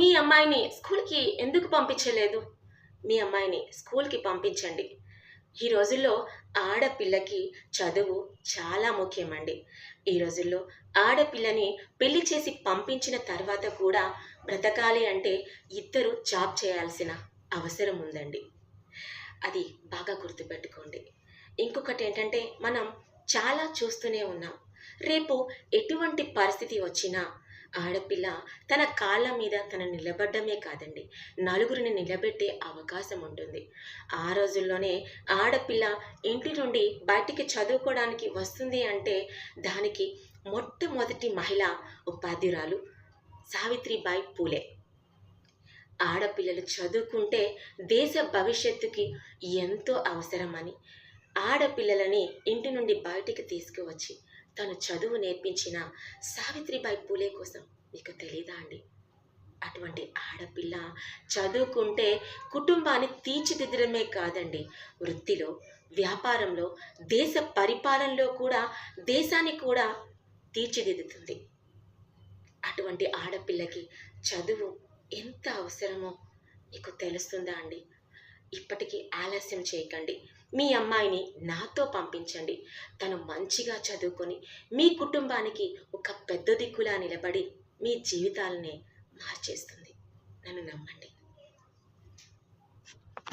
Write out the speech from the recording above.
మీ అమ్మాయిని స్కూల్కి ఎందుకు పంపించలేదు? మీ అమ్మాయిని స్కూల్కి పంపించండి. ఈ రోజుల్లో ఆడపిల్లకి చదువు చాలా ముఖ్యమండి. ఈ రోజుల్లో ఆడపిల్లని పెళ్ళి చేసి పంపించిన తర్వాత కూడా బ్రతకాలి అంటే ఇద్దరు జాబ్ చేయాల్సిన అవసరం ఉందండి. అది బాగా గుర్తుపెట్టుకోండి. ఇంకొకటి ఏంటంటే మనం చాలా చూస్తూనే ఉన్నాం. రేపు ఎటువంటి పరిస్థితి వచ్చినా ఆడపిల్ల తన కాళ్ళ మీద తన నిలబడ్డమే కాదండి. నలుగురిని నిలబెట్టే అవకాశం ఉంటుంది. ఆ రోజుల్లోనే ఆడపిల్ల ఇంటి నుండి బయటికి చదువుకోవడానికి వస్తుంది అంటే దానికి మొట్టమొదటి మహిళ ఉపాధ్యురాలు సావిత్రిబాయి పూలే. ఆడపిల్లలు చదువుకుంటే దేశ భవిష్యత్తుకి ఎంతో అవసరమని ఆడపిల్లలని ఇంటి నుండి బయటికి తీసుకువచ్చి తను చదువు నేర్పించిన సావిత్రిబాయి పూలే కోసం. మీకు తెలీదా అండి? అటువంటి ఆడపిల్ల చదువుకుంటే కుటుంబాన్ని తీర్చిదిద్దడమే కాదండి. వృత్తిలో వ్యాపారంలో దేశ పరిపాలనలో కూడా దేశాన్ని కూడా తీర్చిదిద్దుతుంది. అటువంటి ఆడపిల్లకి చదువు ఎంత అవసరమో మీకు తెలుస్తుందా అండి? ఇప్పటికీ ఆలస్యం చేయకండి. మీ అమ్మాయిని నాతో పంపించండి. తను మంచిగా చదువుకొని మీ కుటుంబానికి ఒక పెద్ద దిక్కులా నిలబడి మీ జీవితాలనే మార్చేస్తుంది. నన్ను నమ్మండి.